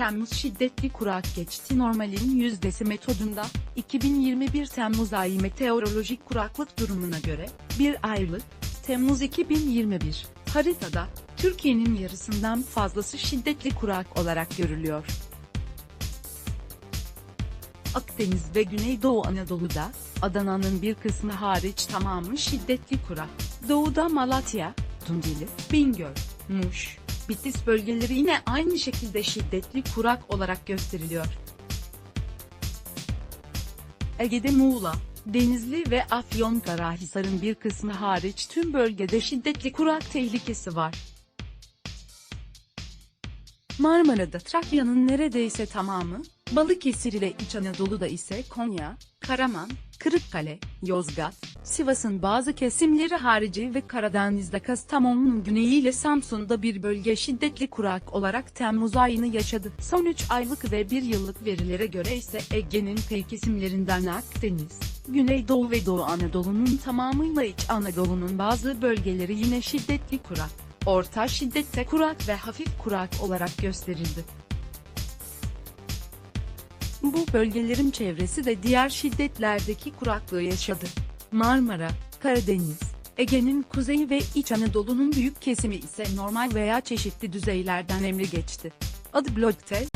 Temmuz şiddetli kurak geçti normalin yüzdesi metodunda, 2021 Temmuz ayı meteorolojik kuraklık durumuna göre, 1 aylık, Temmuz 2021, haritada, Türkiye'nin yarısından fazlası şiddetli kurak olarak görülüyor. Akdeniz ve Güneydoğu Anadolu'da, Adana'nın bir kısmı hariç tamamı şiddetli kurak. Doğuda Malatya, Tunceli, Bingöl, Muş, Bitlis bölgeleri yine aynı şekilde şiddetli kurak olarak gösteriliyor. Ege'de Muğla, Denizli ve Afyonkarahisar'ın bir kısmı hariç tüm bölgede şiddetli kurak tehlikesi var. Marmara'da Trakya'nın neredeyse tamamı, Balıkesir ile İç Anadolu'da ise Konya, Karaman, Kırıkkale, Yozgat, Sivas'ın bazı kesimleri harici ve Karadeniz'de Kastamonu'nun güneyi ile Samsun'da bir bölge şiddetli kurak olarak Temmuz ayını yaşadı. Son 3 aylık ve 1 yıllık verilere göre ise Ege'nin kıyı kesimlerinden Akdeniz, Güneydoğu ve Doğu Anadolu'nun tamamıyla İç Anadolu'nun bazı bölgeleri yine şiddetli kurak, orta şiddette kurak ve hafif kurak olarak gösterildi. Bu bölgelerin çevresi de diğer şiddetlerdeki kuraklığı yaşadı. Marmara, Karadeniz, Ege'nin kuzeyi ve İç Anadolu'nun büyük kesimi ise normal veya çeşitli düzeylerden emri geçti. Adı blog'te